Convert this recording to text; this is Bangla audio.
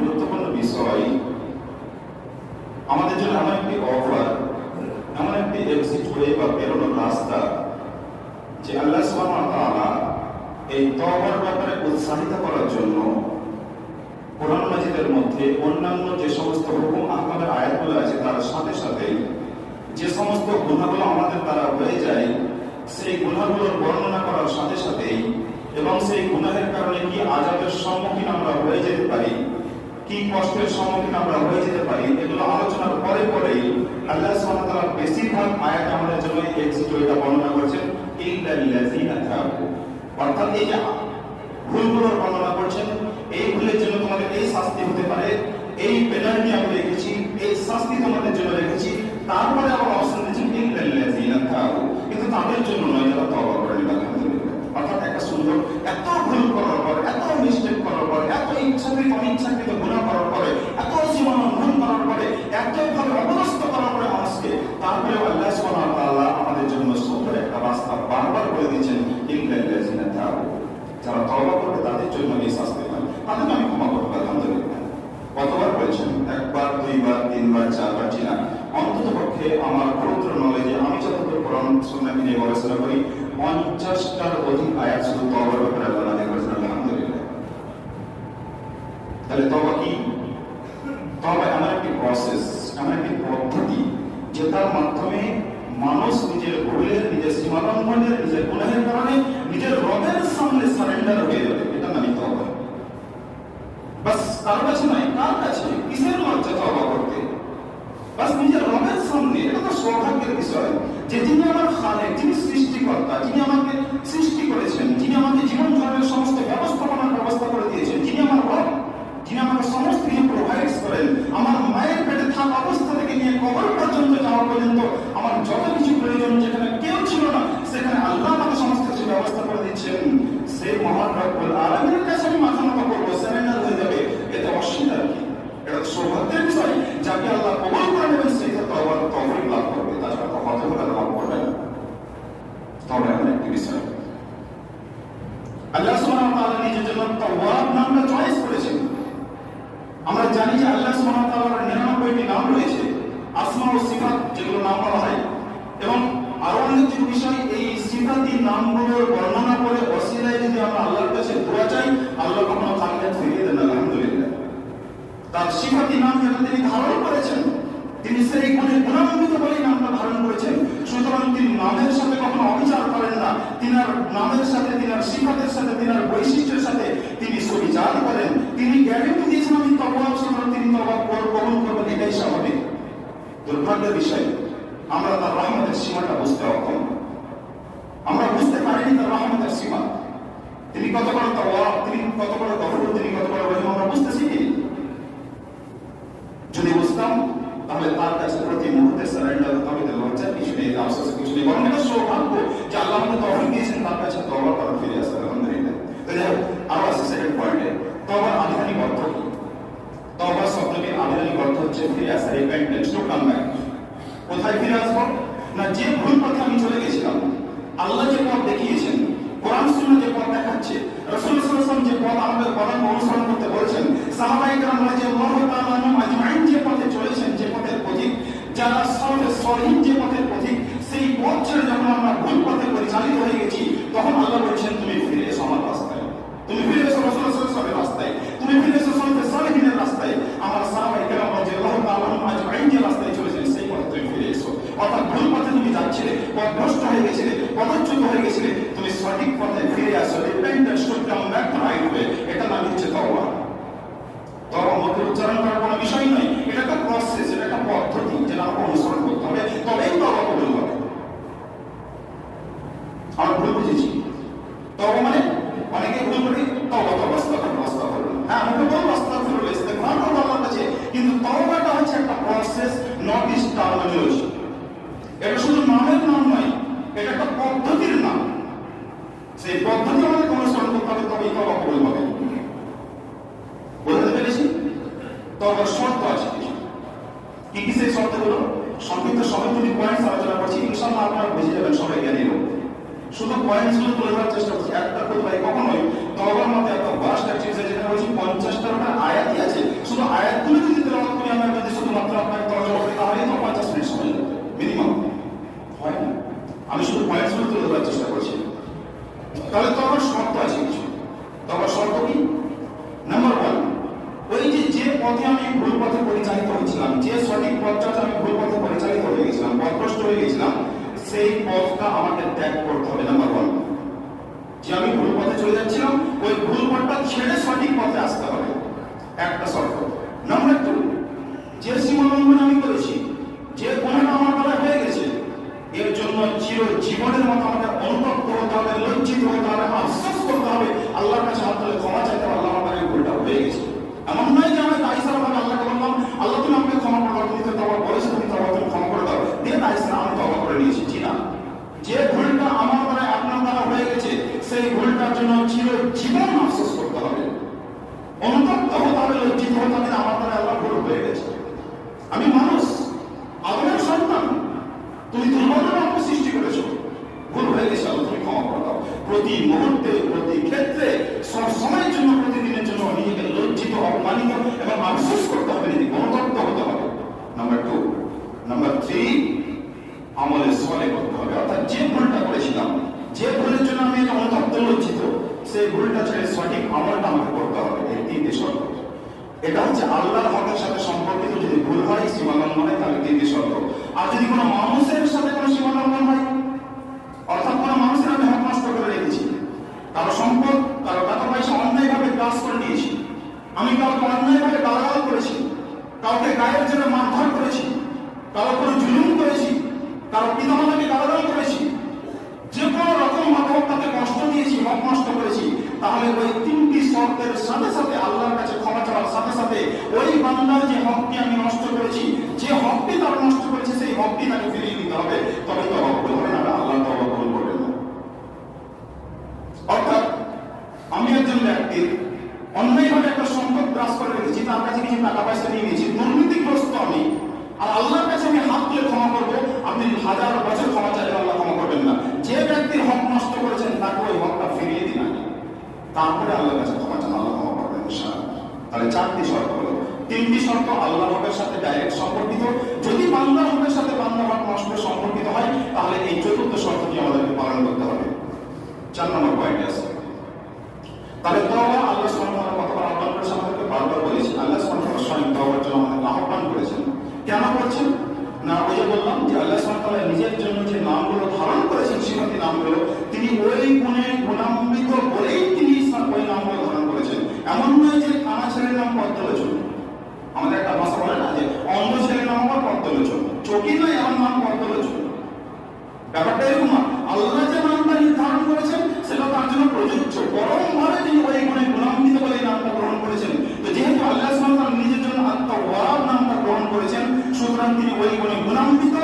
গুরুত্বপূর্ণ বিষয় আমাদের জন্য এমন একটি অফার এমন একটি এক্সিট ওয়ে বা বেরোনোর রাস্তা যে আল্লাহ সুবহানাহু এই তওবার ব্যাপারে উৎসাহিত করার জন্য কোরআন মাজিদের মধ্যে অন্যান্য যে সমস্ত হুকুম আহকামের আয়াতগুলো আছে, তার সাথে সাথে যে সমস্ত গুণাগুলো আমাদের দ্বারা হয়ে যায়, সেই গুণাগুলোর বর্ণনা করার সাথে সাথেই এবং সেই গুনাহের কারণে কি আজাদের সম্মুখীন আমরা হয়ে যেতে পারি কি কষ্টের সম্মুখীন আমরা হয়ে যেতে পারি, এগুলো আলোচনার পরে পরেই আল্লাহ সুবহানাহু বেশিরভাগ আয়াত আমাদের জন্য এক্সিট ওয়েটা বর্ণনা করেছেন অর্থাৎ এই যে ভুলগুলোর বর্ণনা করছেন, এই ভুলের জন্য তোমাদের এই শাস্তি হতে পারে, এই পেনাল্টি আমি রেখেছি, এই শাস্তি তোমাদের জন্য রেখেছি তারপরে আবার অপশন দিচ্ছেন ইল্লাল্লাযিনা তাবু কিন্তু তাদের জন্য নয় যারা তওবা করেন আলহামদুলিল্লাহ অর্থাৎ একটা সুন্দর এত ভুল করার পর এত মিস্টেক করার পর এত ইচ্ছাকৃত অনিচ্ছাকৃত গুনাহ করার পরে এত সীমা লঙ্ঘন করার পরে এত ভাবে অপদস্থ করার পরে মানুষকে তারপরে আল্লাহ সুবহানাহু ওয়া তাআলা আমাদের জন্য সুন্দর একটা রাস্তা বারবার করে দিয়েছেন ইল্লাল্লাযিনা তাবু যারা তওবা করবে তাদের জন্য আমি ক্ষমা করব আলহামদুলিল্লাহ কতবার বলেছেন একবার দুইবার তিনবার চারবার অন্তত পক্ষে আমার পবিত্র নলেজে আমি যতদূর নিয়ে গবেষণা করি পঞ্চাশটার অধিক আয়াত শুধু ব্যাপারে আল্লাহ আলহামদুলিল্লাহ তাহলে তওবা কি তওবা এমন একটি প্রসেস এমন একটি পদ্ধতি যে তার মাধ্যমে মানুষ নিজের ভুলের নিজের সীমালঙ্ঘনের নিজের গুনাহের কারণে নিজের রবের সামনে সারেন্ডার হয়ে যাবে কার কাছে নাই, কার কাছে? কিসের লজ্জা তবা করতে? বাস নিজের সামনে, এটা তো সৌভাগ্যের বিষয়। যে তিনি আমার খালেক, যিনি সৃষ্টিকর্তা, যিনি আমাকে সৃষ্টি করেছেন যিনি আমাকে জীবন ধারণের সমস্ত ব্যবস্থাপনার ব্যবস্থা করে দিয়েছেন যিনি আমার রব যিনি আমাকে সমস্ত কিছু প্রোভাইডস করেন আমার মায়ের পেটে থাকা অবস্থা থেকে নিয়ে কবর পর্যন্ত যাওয়া পর্যন্ত আমার যত কিছু প্রয়োজন যেখানে কেউ ছিল না সেখানে আল্লাহ আমাকে সমস্ত কিছু ব্যবস্থা করে দিচ্ছেন সেই মহান রব্বুল আলামিনের কাছে আমি মাথা নত করব সারেন্ডার হয়ে যাবে এতে অস্বীকার কি এটা তো সৌভাগ্যের বিষয় যাকে আল্লাহ কবল করে নেবেন সেই তো আবার তহরিক লাভ করবে তাছাড়া তো হতে হলে লাভ করবে না তবে এমন একটি বিষয় আল্লাহ সুবহানাহু ওয়া তাআলা নিজের জন্য তাওয়াব নামটা চয়েস করেছেন আমরা জানি যে আল্লাহ সুবহানাহু ওয়া তাআলার 99টি নাম রয়েছে, আসমা ও সিফাত, যেগুলো নাম বলা হয়। এবং আরও অনেক বিষয় এই সিফাতি নামগুলোর বর্ণনা করে অসিলায় যদি আমরা আল্লাহর কাছে দোয়া চাই, আল্লাহ কখনো থাকলে ফিরিয়ে দেন আলহামদুলিল্লাহ। তার সিফাতি নাম যেন তিনি ধারণ করেছেন, তিনি সেই গুণে গুণান্বিত বলেই নামটা ধারণ করেছেন। সুতরাং তিনি নামের সাথে কখনো অবিচার করেন না। তিনার নামের সাথে, তিনার সিফাতের সাথে, তিনার বৈশিষ্ট্যের সাথে তিনি সুবিচার করেন। তিনি গ্যারেন্টি দিয়েছেন আমি তবা সুতরাং তিনি তবা পর গ্রহণ করবেন, এটাই স্বাভাবিক। দুর্ভাগ্যের বিষয়, আমরা তার রহমতের সীমাটা বুঝতে অক্ষম। আমরা বুঝতে পারিনি তার রহমতের সীমা। তিনি কত বড় তওয়া তিনি কত বড় গফুর তিনি কত বড় রহিম, আমরা বুঝতেছি যদি বুঝতাম, তাহলে তার কাছে প্রতি মুহূর্তে সারেন্ডার হতে হবে লজ্জার কিছু নেই আফসোসের কিছু নেই বরং এটা সৌভাগ্য যে আল্লাহ আমাকে তহবিল দিয়েছেন তার কাছে তবা করা ফিরে আসতে আলহামদুলিল্লাহ তো যাই হোক আরও আছে সেকেন্ড পয়েন্টে তবার আধিকারিক অর্থ কি তবা শব্দটির আধিকারিক অর্থ হচ্ছে ফিরে আসা রিপেন্টেন্স টু কাম ব্যাক কোথায় ফিরে আসব না যে ভুল পথে আমি চলে গেছিলাম, আল্লাহ যে পথ দেখিয়েছেন, কোরআন যে পথ দেখাচ্ছে, রাসূল সাল্লাল্লাহু যে পথ আমাদের অনুসরণ করতে বলেছেন, সাহাবায়ে কেরাম রাদিয়াল্লাহু আজমাইন যে পথে চলেছেন, যে পথের পথিক, যারা সালাফে যে পথের পথিক সেই পথ ছেড়ে যখন আমরা ভুল পথে পরিচালিত হয়ে গেছি তখন আল্লাহ বলছেন তুমি ফিরে এসো আমার রাস্তায় তুমি ফিরে এসো রাসূল সাল্লাল্লাহু আলাইহি ওয়াসাল্লামের রাস্তায় তুমি ফিরে এসো সালাফে সলিহিনের রাস্তায় আমার সাহাবায়ে কেরাম রাদিয়াল্লাহু তাআলা আনহুম আজমাইন যে রাস্তায় চলেছেন সেই পথে তুমি ফিরে এসো অর্থাৎ ভুল পথে তুমি যাচ্ছিলে পথ ভ্রষ্ট হয়ে গেছিলে পদচ্যুত হয়ে গেছিলে তুমি সঠিক পথে ফিরে আসো repentance to come back to right way এটা নাম হচ্ছে তওবা তওবা মুখে উচ্চারণ করার কোনো বিষয় নয় এটা একটা প্রসেস এটা একটা পদ্ধতি যেটা আমাকে অনুসরণ করতে হবে তবেই তওবা কবুল হবে আমরা ভুল বুঝেছি তওবা মানে অনেকে ভুল করি তওবা তওবা আস্তাগফিরুল্লাহ আস্তাগফিরুল্লাহ হ্যাঁ মুখে বলব আস্তাগফিরুল্লাহ ইস্তেগফার কাছে কিন্তু তওবাটা হচ্ছে একটা প্রসেস নট ইস টার্মিনোলজি এটা শুধু নামের নাম নয়, এটা একটা পদ্ধতির নাম। সেই পদ্ধতি আমাদের অনুসরণ করতে হবে তবেই তবা কবুল হবে বোঝাতে পেরেছি? তবে শর্ত আছে কিছু। কি কি সেই শর্তগুলো? সংক্ষিপ্ত সময় যদি পয়েন্টস আলোচনা করছি ইনশাল্লাহ আপনারা বুঝে যাবেন সবাই জ্ঞানী লোক। শুধু পয়েন্টসগুলো তুলে ধরার চেষ্টা করছি, একটা পারি কখনোই তবার মধ্যে অর্থাৎ বারোটা চিজ আছে যেখানে রয়েছে পঞ্চাশটার উপরে আয়াতই আছে শুধু আয়াতগুলো যদি তেলাওয়াত করি আমরা যদি শুধুমাত্র আপনাকে তরজমা করি তাহলেই তো পঞ্চাশ মিনিট সময় লাগবে মিনিমাম হয় না আমি শুধু পয়েন্টসগুলো তুলে ধরার চেষ্টা করছি তাহলে তো আমার শর্ত আছে কিছু তো আমার শর্ত কি নাম্বার ওয়ান ওই যে যে পথে আমি ভুল পথে পরিচালিত হয়েছিলাম যে সঠিক পথটাতে আমি ভুল পথে পরিচালিত হয়ে গেছিলাম পথভ্রষ্ট হয়ে গেছিলাম সেই পথটা আমাকে ত্যাগ করতে হবে নাম্বার ওয়ান যে আমি ভুল পথে চলে যাচ্ছিলাম, ওই ভুল পথটা ছেড়ে সঠিক পথে আসতে হবে। একটা শর্ত। নাম্বার টু যে সীমালঙ্ঘন আমি করেছি, যে গুণটা আমার দ্বারা হয়ে গেছে, এর জন্য চির জীবনের মতো আমাকে অনুভব হতে হবে, লজ্জিত হতে হবে, আফসোস করতে হবে। আল্লাহর কাছে হাত ক্ষমা চাইতে আল্লাহ আমার ভুলটা হয়ে গেছে। এমন নয় যে আমি দায়িসার ভাবে আল্লাহকে বললাম আল্লাহ তুমি আমাকে ক্ষমা করে দাও তুমি তো তবা বলেছ তুমি তবা তুমি ক্ষমা করে দাও দিয়ে দায়িসার আমি তবা করে নিয়েছি জি না যে ভুলটা আমার দ্বারা আপনার দ্বারা হয়ে গেছে সেই ভুলটার জন্য চির জীবন আফসোস করতে হবে অনুতপ্ত হতে হবে লজ্জিত হতে হবে যে আমার দ্বারা আল্লাহ ভুল হয়ে গেছে আমি মানুষ আদমের সন্তান তুমি দুর্বলের আমাকে সৃষ্টি করেছ। ভুল হয়ে গেছে, আল্লাহ তুমি ক্ষমা করে দাও। প্রতি মুহূর্তে, প্রতি ক্ষেত্রে, সব সময়ের জন্য, প্রতিদিনের জন্য নিজেকে লজ্জিত, অপমানিত এবং আফসোস করতে হবে, নিজেকে অনুতপ্ত হতে হবে। নাম্বার টু নাম্বার থ্রি আমলের সলে করতে হবে। অর্থাৎ যে ভুলটা করেছিলাম, যে ভুলের জন্য আমি এটা অনুতপ্ত লজ্জিত, সেই ভুলটা ছেড়ে সঠিক আমলটা আমাকে করতে হবে। এই তিনটি শর্ত। এটা হচ্ছে আল্লাহর হকের সাথে সম্পর্কিত, যদি ভুল হয়, সীমালঙ্ঘন হয়, তাহলে তিনটি শর্ত। আর যদি কোনো মানুষের সাথে কোনো সীমালঙ্ঘন হয়, অর্থাৎ কোনো মানুষের আমি হক নষ্ট করে রেখেছি কারও সম্পদ কারও টাকা পয়সা অন্যায়ভাবে কাজ করে নিয়েছি, আমি কাউকে অন্যায়ভাবে গালাগাল করেছি, কাউকে গায়ের জন্য মারধর করেছি কারও কোনো জুলুম করেছি, কারও পিতামাতাকে গালাগাল করেছি, যে কোনো রকম ভাবে তাকে কষ্ট দিয়েছি, হক নষ্ট করেছি, তাহলে ওই তিনটি শর্তের সাথে সাথে আল্লাহর কাছে ক্ষমা চাওয়ার সাথে সাথে ওই বান্দার যে হকটি আমি নষ্ট করেছি, যে হকটি তার নষ্ট করেছে, সেই হকটি তাকে ফিরিয়ে দিতে হবে। তবে তো কবুল হবে না আল্লাহ তো কবুল করবেন না। অর্থাৎ আমি একজন ব্যক্তির অন্যায়ভাবে একটা সম্পদ গ্রাস করে রেখেছি, তার কাছে কিছু টাকা পয়সা নিয়ে নিয়েছি, দুর্নীতিগ্রস্ত আমি, আর আল্লাহর কাছে আমি হাত তুলে ক্ষমা করব, আপনি হাজার বছর ক্ষমা চাইলে আল্লাহ ক্ষমা করবেন না। যে ব্যক্তির হক নষ্ট করেছেন, তাকে ওই আগে তারপরে আল্লাহর কাছে ক্ষমা চান, আল্লাহ ক্ষমা করবেন তাহলে চারটি শর্ত হলো, তিনটি শর্ত আল্লাহ হকের সাথে ডাইরেক্ট সম্পর্কিত। যদি বান্দা হকের সাথে বান্দা হক নষ্ট সম্পর্কিত হয়, তাহলে এই চতুর্থ শর্তটি আমাদেরকে পালন করতে হবে। চার নম্বর পয়েন্ট আছে। তাহলে তওবা আল্লাহ বারবার আল্লাহ তাআলা স্বয়ং তওবার জন্য আমাদেরকে আহ্বান করেছেন। কেন করছেন? না, ওই বললাম যে আল্লাহ সুবহানাহু নিজের জন্য যে নামগুলো ধারণ করেছেন সিফাতি নামগুলো তিনি ওই গুণে গুণান্বিত বলেই তিনি করেছেন এমন নয় যে কানা ছেলের নাম পদ্মলোচন। আমাদের একটা ভাষা বলে না যে অন্ধ ছেলের নাম পদ্মলোচন। নয় নাম পদ্মলোচন। ব্যাপারটা এরকম আল্লাহ যে নামটা নির্ধারণ করেছেন, সেটা তার জন্য প্রযোজ্য। পরম ভাবে তিনি ওই গুণে গুণান্বিত বলে এই নামটা গ্রহণ করেছেন। তো যেহেতু আল্লাহ নিজের জন্য আত্মওয়াব নামটা গ্রহণ করেছেন, সুতরাং তিনি ওই গুণে গুণান্বিত।